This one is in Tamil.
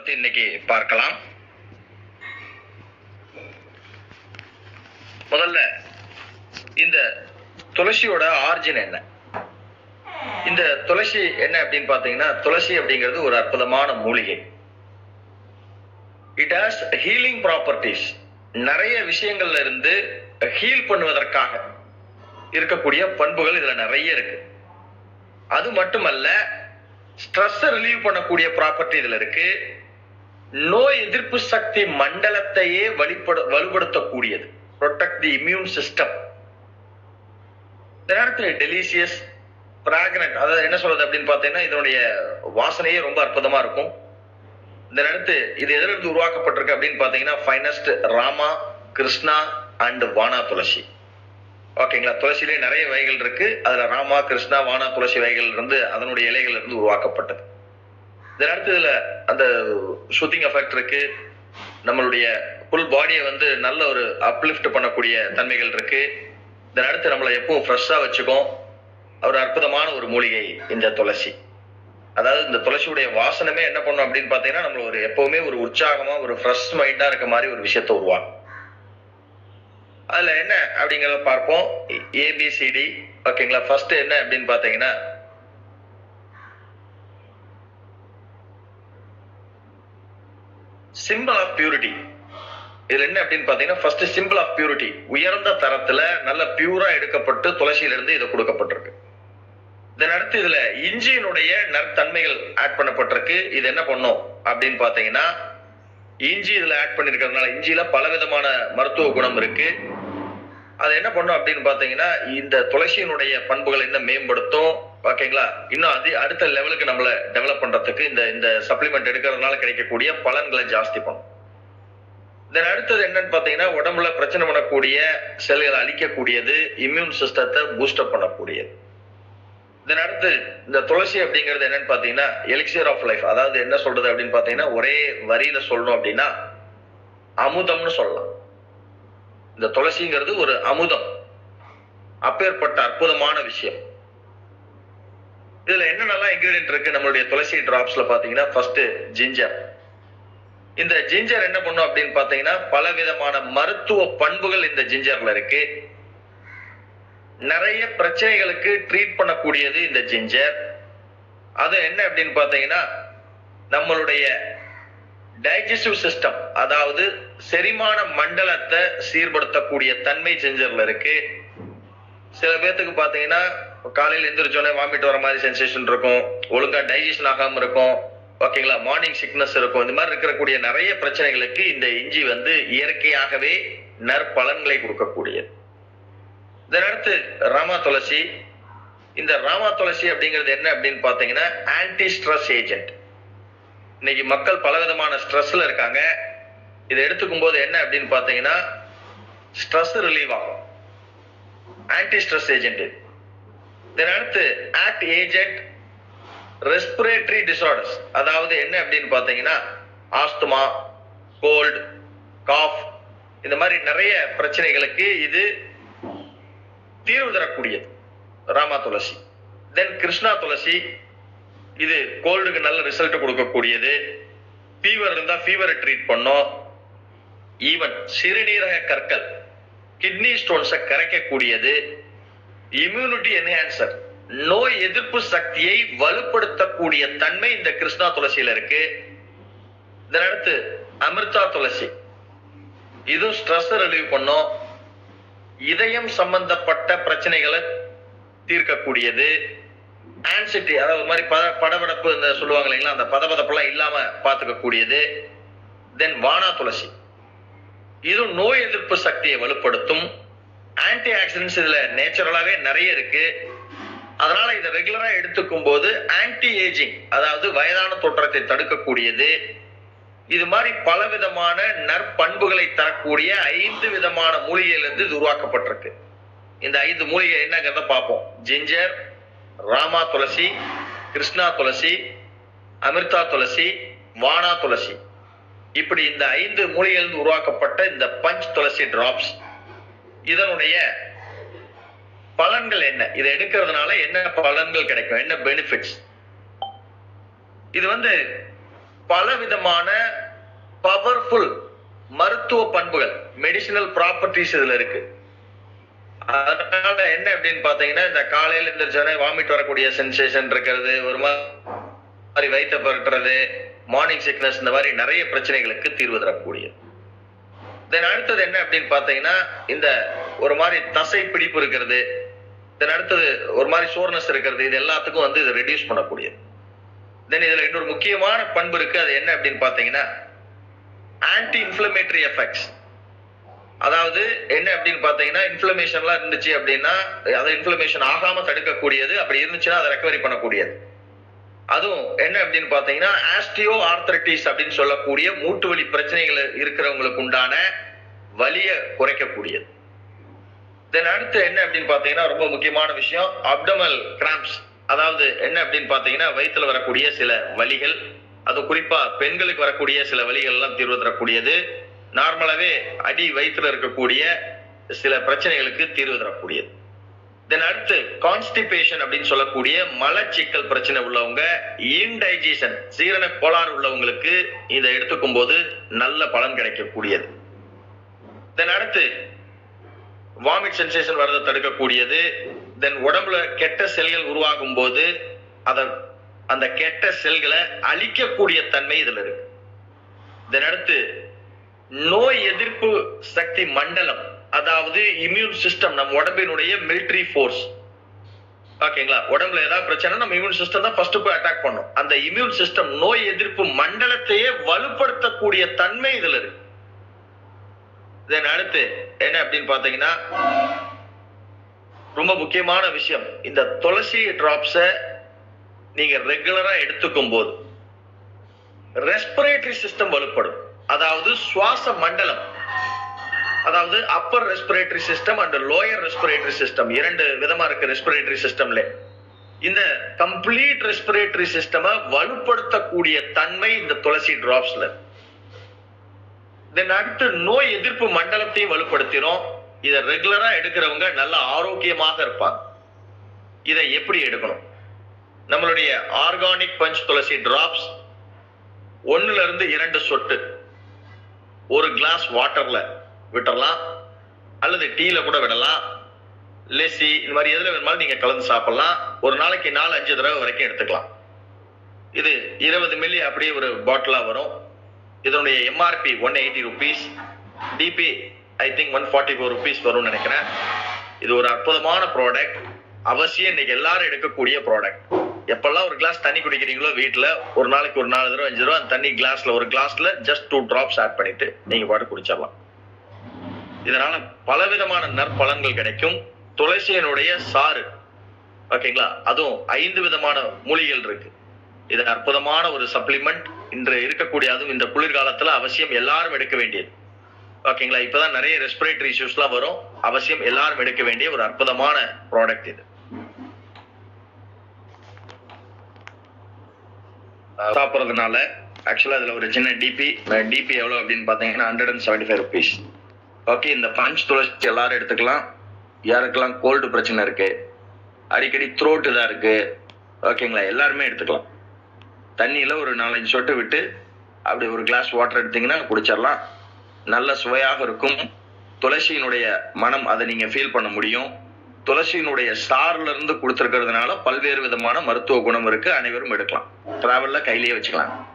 இன்னைக்கு பார்க்கலாம். முதல்ல இந்த துளசியோட ஆர்ஜின் என்ன? இந்த துளசி என்ன அப்படின்னு பாத்தீங்கன்னா துளசி அப்படிங்கிறது ஒரு அற்புதமான மூலிகை. இட் ஹாஸ் ஹீலிங் ப்ராப்பர்ட்டிஸ் நிறைய விஷயங்கள்ல இருந்து ஹீல் பண்ணுவதற்காக இருக்கக்கூடிய பண்புகள் இதுல நிறைய இருக்கு. அது மட்டுமல்ல ஸ்ட்ரெஸ் ரிலீவ் பண்ணக்கூடிய ப்ராப்பர்ட்டி இதுல இருக்கு. நோய் எதிர்ப்பு சக்தி மண்டலத்தையே வழிபட வலுப்படுத்தக்கூடியது. ப்ரொடெக்ட் தி இம்யூன் சிஸ்டம் நேரத்தில் டெலிசியஸ் பிராக்னட் அதாவது என்ன சொல்றது அப்படின்னு பார்த்தீங்கன்னா இதனுடைய வாசனையே ரொம்ப அற்புதமா இருக்கும். இந்த நேரத்து இது எதிலிருந்து உருவாக்கப்பட்டிருக்கு அப்படின்னு பார்த்தீங்கன்னா ஃபைனஸ்ட் ராமா கிருஷ்ணா அண்ட் வானா துளசி. ஓகேங்களா துளசியிலே நிறைய வகைகள் இருக்கு. அதுல ராமா கிருஷ்ணா வானா துளசி வகைகள் இருந்து அதனுடைய இலைகள் இருந்து உருவாக்கப்பட்டது. இதன் அடுத்ததுல அந்த ஷூட்டிங் எஃபெக்ட் இருக்கு. நம்மளுடைய ஃபுல் பாடியை வந்து நல்ல ஒரு அப்லிஃப்ட் பண்ணக்கூடிய தன்மைகள் இருக்கு. இதன் அடுத்து நம்மளை எப்பவும் ஃப்ரெஷ்ஷா வச்சுக்கும். ஒரு அற்புதமான ஒரு மூலிகை இந்த துளசி. அதாவது இந்த துளசியுடைய வாசனமே என்ன பண்ணும் அப்படின்னு பாத்தீங்கன்னா நம்மள ஒரு எப்பவுமே ஒரு உற்சாகமா ஒரு ஃப்ரெஷ் மைண்டா இருக்க மாதிரி ஒரு விஷயத்த உருவாக்கும். அதுல என்ன அப்படிங்கிறத பார்ப்போம். ஏபிசிடி ஓகேங்களா ஃபர்ஸ்ட் என்ன அப்படின்னு பாத்தீங்கன்னா சிம்பிள் ஆஃப் பியூரிட்டி இதுல என்ன அப்படின்னு பாத்தீங்கன்னா ஃபர்ஸ்ட் சிம்பிள் ஆஃப் பியூரிட்டி உயர்ந்த தரத்துல நல்ல பியூரா எடுக்கப்பட்டு துளசியில இருந்து இது கொடுக்கப்பட்டிருக்கு. இதன் அடுத்து இதுல இஞ்சியினுடைய நற்தன்மைகள் ஆட் பண்ணப்பட்டிருக்கு. இது என்ன பண்ணும் அப்படின்னு பாத்தீங்கன்னா இஞ்சி இதுல ஆட் பண்ணிருக்கிறதுனால இஞ்சியில பலவிதமான மருத்துவ குணம் இருக்கு. அது என்ன பண்ணும் அப்படின்னு பாத்தீங்கன்னா இந்த துளசியினுடைய பண்புகளை இன்னும் மேம்படுத்தும். ஓகேங்களா? இன்னும் அது அடுத்த லெவலுக்கு நம்மள டெவலப் பண்றதுக்கு இந்த இந்த சப்ளிமெண்ட் எடுக்கிறதுனால கிடைக்கக்கூடிய பலன்களை ஜாஸ்தி பண்ணும். இதன் அடுத்தது என்னன்னு பாத்தீங்கன்னா உடம்புல பிரச்சனை பண்ணக்கூடிய செல்களை அழிக்கக்கூடியது இம்யூன் சிஸ்டத்தை பூஸ்டப் பண்ணக்கூடியது. தென் அடுத்து இந்த துளசி அப்படிங்கிறது என்னன்னு பாத்தீங்கன்னா எலிக்சியர் ஆஃப் லைஃப் அதாவது என்ன சொல்றது அப்படின்னு பாத்தீங்கன்னா ஒரே வரியில சொல்லணும் அப்படின்னா அமுதம்னு சொல்லலாம். இந்த துளசிங்கிறது ஒரு அமுதம். அப்பேற்பட்ட அற்புதமான விஷயம். இதுல என்னென்னலாம் இன்கிரீடியன்ட் இருக்கு? நம்மளுடைய துளசி டிராப்ஸ்ல பாத்தீங்கன்னா ஃபர்ஸ்ட் ஜிஞ்சர் இந்த ஜிஞ்சர் என்ன பண்ணும் அப்படின்னு பாத்தீங்கன்னா பல விதமான மருத்துவ பண்புகள் இந்த ஜிஞ்சர்ல இருக்கு. நிறைய பிரச்சனைகளுக்கு ட்ரீட் பண்ணக்கூடியது இந்த ஜிஞ்சர் அது என்ன அப்படின்னு பாத்தீங்கன்னா நம்மளுடைய டைஜஸ்டிவ் சிஸ்டம் அதாவது செரிமான மண்டலத்தை சீர்படுத்தக்கூடிய தன்மை செஞ்சர்ல இருக்கு. சில பேர்த்துக்கு பாத்தீங்கன்னா காலையில எந்திரிச்சோடனே வாமிட் வர மாதிரி சென்சேஷன் இருக்கும். ஒழுங்கா டைஜஷன் ஆகாம இருக்கும். ஓகேங்களா? மார்னிங் சிக்னஸ் இருக்கும். இந்த மாதிரி இருக்கக்கூடிய நிறைய பிரச்சனைகளுக்கு இந்த இஞ்சி வந்து இயற்கையாகவே நற்பலன்களை கொடுக்கக்கூடியது. இதன் அடுத்து ராமா துளசி. இந்த ராமா துளசி அப்படிங்கிறது என்ன அப்படின்னு பாத்தீங்கன்னா ஆன்டி ஸ்ட்ரெஸ் ஏஜென்ட் இன்னைக்கு மக்கள் பலவிதமான ஸ்ட்ரெஸ்ல இருக்காங்க. இதை எடுத்துக்கும் போது என்ன அப்படின்னு பாத்தீங்கன்னா ஸ்ட்ரெஸ் ரிலீவ் ஆகும். ஆன்டி ஸ்ட்ரெஸ் ஏஜென்ட் இதன் அடுத்து ஆக்ட் ஏஜென்ட் ரெஸ்பிரேட்டரி டிசார்டர்ஸ் அதாவது என்ன அப்படின்னு பாத்தீங்கன்னா ஆஸ்துமா கோல்டு காஃப் இந்த மாதிரி நிறைய பிரச்சனைகளுக்கு இது தீர்வு தரக்கூடியது. ராமா துளசி. தென் கிருஷ்ணா துளசி இது கோல்டுக்கு நல்ல ரிசல்ட் கொடுக்கக்கூடியது. ஃபீவர் இருந்தால் ஃபீவரை ட்ரீட் பண்ணும். ஈவன் சிறுநீரக கற்கள் கிட்னி ஸ்டோன்ஸை கரைக்கக்கூடியது இம்யூனிட்டி என்ஹான்சர் நோய் எதிர்ப்பு சக்தியை வலுப்படுத்தக்கூடிய தன்மை இந்த கிருஷ்ணா துளசியில இருக்கு. இதன் அடுத்து அமிர்தா துளசி. இதுவும் ஸ்ட்ரெஸ் ரிலீவ் பண்ணும். இதயம் சம்பந்தப்பட்ட பிரச்சனைகளை தீர்க்கக்கூடியது. ஆன்சிட்டி அதாவது மாதிரி பத படபடப்பு இந்த சொல்லுவாங்க இல்லைங்களா? அந்த பதபதப்பெல்லாம் இல்லாம பார்த்துக்கக்கூடியது. தென் வானா துளசி. இது நோய் எதிர்ப்பு சக்தியை வலுப்படுத்தும். ஆன்டி ஆக்சிடென்ட்ஸ் இதுல நேச்சுரலாவே நிறைய இருக்கு. அதனால இதை ரெகுலரா எடுத்துக்கும் போது ஆன்டி ஏஜிங் அதாவது வயதான தோற்றத்தை தடுக்கக்கூடியது. இது மாதிரி பல விதமான நற்பண்புகளை தரக்கூடிய ஐந்து விதமான மூலிகையிலிருந்து இது உருவாக்கப்பட்டிருக்கு. இந்த ஐந்து மூலிகை என்னங்கிறத பார்ப்போம். ஜிஞ்சர் ராமா துளசி கிருஷ்ணா துளசி அமிர்தா துளசி வானா துளசி இப்படி இந்த ஐந்து மூலிகையிலிருந்து உருவாக்கப்பட்ட இந்த பஞ்ச் துளசி டிராப்ஸ் இதனுடைய பலன்கள் என்ன? இதை எடுக்கிறதுனால என்ன பலன்கள் கிடைக்கும்? என்ன பெனிஃபிட்ஸ் இது வந்து பல விதமான பவர்ஃபுல் மருத்துவ பண்புகள் மெடிசினல் ப்ராப்பர்ட்டிஸ் இதுல இருக்கு. அதனால என்ன அப்படின்னு பாத்தீங்கன்னா இந்த காலையில எந்திரிச்சோடனே வாமிட் வரக்கூடிய சென்சேஷன் இருக்கிறது ஒரு மாதிரி மாதிரி வயிற்ற பரட்டுறது மார்னிங் சிக்னஸ் இந்த மாதிரி நிறைய பிரச்சனைகளுக்கு தீர்வு தரக்கூடியது. தென் அடுத்தது என்ன அப்படின்னு பாத்தீங்கன்னா இந்த ஒரு மாதிரி தசை பிடிப்பு இருக்கிறது தென் அடுத்தது ஒரு மாதிரி சோர்னஸ் இருக்கிறது இது எல்லாத்துக்கும் வந்து இதை ரெடியூஸ் பண்ணக்கூடியது. தென் இதுல இன்னொரு முக்கியமான பண்பு இருக்கு அது என்ன அப்படின்னு பாத்தீங்கன்னா ஆன்டி இன்ஃபிளமேட்டரி எஃபெக்ட்ஸ் அதாவது என்ன அப்படின்னு பாத்தீங்கன்னா இன்ஃப்ளமேஷன்லாம் இருந்துச்சு அப்படின்னா அதை இன்ஃபிளமேஷன் ஆகாம தடுக்கக்கூடியது அப்படி இருந்துச்சுன்னா அதை ரெக்கவரி பண்ணக்கூடியது. அதுவும் என்ன அப்படின்னு பாத்தீங்கன்னா ஆஸ்டியோ ஆர்த்தரைட்டிஸ் அப்படின்னு சொல்லக்கூடிய மூட்டு வலி பிரச்சனைகள் இருக்கிறவங்களுக்கு உண்டான வலியை குறைக்கக்கூடியது. தென் அடுத்து என்ன அப்படின்னு பாத்தீங்கன்னா ரொம்ப முக்கியமான விஷயம் அப்டமல் கிராம்ப்ஸ் அதாவது என்ன அப்படின்னு பாத்தீங்கன்னா வயிற்றுல வரக்கூடிய சில வலிகள் அது குறிப்பா பெண்களுக்கு வரக்கூடிய சில வலிகள் எல்லாம் தீர்வு தரக்கூடியது. நார்மலாவே அடி வயிற்றுல இருக்கக்கூடிய சில பிரச்சனைகளுக்கு தீர்வு தரக்கூடியது. தென் அடுத்து கான்ஸ்டிபேஷன் அப்படின்னு சொல்லக்கூடிய மலச்சிக்கல் பிரச்சனை உள்ளவங்க இன்டைஜஷன் சீரண கோளாறு உள்ளவங்களுக்கு இதை எடுத்துக்கும் போது நல்ல பலன் கிடைக்கக்கூடியது. தென் அடுத்து வாமிட் சென்சேஷன் வரதை தடுக்கக்கூடியது. தென் உடம்புல கெட்ட செல்கள் உருவாகும் போது அதை அந்த கெட்ட செல்களை அழிக்கக்கூடிய தன்மை இதுல இருக்கு. தென் அடுத்து நோய் எதிர்ப்பு சக்தி மண்டலம் அதாவது இம்யூன் சிஸ்டம் நம்ம உடம்பினுடைய மிலிட்டரி ஃபோர்ஸ் ஓகேங்களா உடம்புல ஏதாவது பிரச்சனை நம்ம இம்யூன் சிஸ்டம் தான் ஃபர்ஸ்ட் போய் அட்டாக் பண்ணும். அந்த இம்யூன் சிஸ்டம் நோய் எதிர்ப்பு மண்டலத்தையே வலுப்படுத்தக்கூடிய தன்மை இதுல இருக்கு. தென் அடுத்து என்ன அப்படின்னு பாத்தீங்கன்னா ரொம்ப முக்கியமான விஷயம். இந்த துளசி டிராப்ஸ நீங்க ரெகுலரா எடுத்துக்கும் போது ரெஸ்பிரேட்டரி சிஸ்டம் வலுப்படும். அதாவது சுவாச மண்டலம். அதாவது upper respiratory system and lower respiratory system இரண்டு விதமா இருக்கு ரெஸ்பிரேட்டரி சிஸ்டம்ல இந்த கம்ப்ளீட் ரெஸ்பிரேட்டரி சிஸ்டமை வலுப்படுத்தக்கூடிய தன்மை இந்த துளசி டிராப்ஸ்ல தென் அடுத்து நோய் எதிர்ப்பு மண்டலத்தையும் வலுப்படுத்திடும் இதை ரெகுலரா எடுக்கிறவங்க நல்ல ஆரோக்கியமாக இருப்பாங்க. இதை எப்படி எடுக்கணும்? நம்மளுடைய ஆர்கானிக் பஞ்ச் துளசி டிராப்ஸ் ஒன்னுல இருந்து இரண்டு சொட்டு. ஒரு கிளாஸ் வாட்டர்ல விட்டுறலாம். அல்லது டீல கூட விடலாம். லெசி இந்த மாதிரி எதுல வேணுமாலும் நீங்க கலந்து சாப்பிடலாம். ஒரு நாளைக்கு நாலு அஞ்சு தடவை வரைக்கும் எடுத்துக்கலாம். இது இருபது மில்லி அப்படியே ஒரு பாட்டிலா வரும். இதனுடைய MRP one eighty rupees DP I think one forty four rupees வரும்னு நினைக்கிறேன். இது ஒரு அற்புதமான ப்ராடக்ட் அவசியம் இன்னைக்கு எல்லாரும் எடுக்கக்கூடிய ப்ராடக்ட் எப்பெல்லாம் ஒரு கிளாஸ் தண்ணி குடிக்கிறீங்களோ வீட்டில் ஒரு நாளைக்கு ஒரு நாலு தடவை அஞ்சு தடவை அந்த தண்ணி கிளாஸ்ல ஒரு கிளாஸ்ல ஜஸ்ட் டூ டிராப்ஸ் ஆட் பண்ணிட்டு நீங்க பாட்டு குடிச்சிடலாம். இதனால பலவிதமான நற்பலன்கள் கிடைக்கும். துளசியனுடைய சாறு. ஓகேங்களா? அதுவும் ஐந்து விதமான மூலிகைகள் இருக்கு. இது அற்புதமான ஒரு சப்ளிமெண்ட் இன்று இருக்கக்கூடிய அதுவும் இந்த குளிர்காலத்துல அவசியம் எல்லாரும் எடுக்க வேண்டியது. ஓகேங்களா? இப்பதான் நிறைய ரெஸ்பிரேட்டரி இஷ்யூஸ்லாம் வரும். அவசியம் எல்லாரும் எடுக்க வேண்டிய ஒரு அற்புதமான ப்ராடக்ட் இது. சாப்பிட்றதுனால ஆக்சுவலா இதுல ஒரு சின்ன டிபி டிபி எவ்வளவு அப்படின்னு பாத்தீங்கன்னா hundred and seventy five rupees okay இந்த பஞ்ச் துளசி எல்லாரும் எடுத்துக்கலாம். யாருக்கெல்லாம் கோல்டு பிரச்சனை இருக்கு? அடிக்கடி த்ரோட் தான் இருக்கு? ஓகேங்களா எல்லாருமே எடுத்துக்கலாம். தண்ணியில ஒரு நாலஞ்சு சொட்டு விட்டு அப்படி ஒரு கிளாஸ் வாட்டர் எடுத்தீங்கன்னா குடிச்சிடலாம் நல்ல சுவையாக இருக்கும். துளசியினுடைய மனம் அதை நீங்க ஃபீல் பண்ண முடியும். துளசியினுடைய சார்ல இருந்து கொடுத்துருக்கிறதுனால பல்வேறு விதமான மருத்துவ குணம் இருக்கு. அனைவரும் எடுக்கலாம். டிராவல்ல கையிலேயே வச்சுக்கலாம்.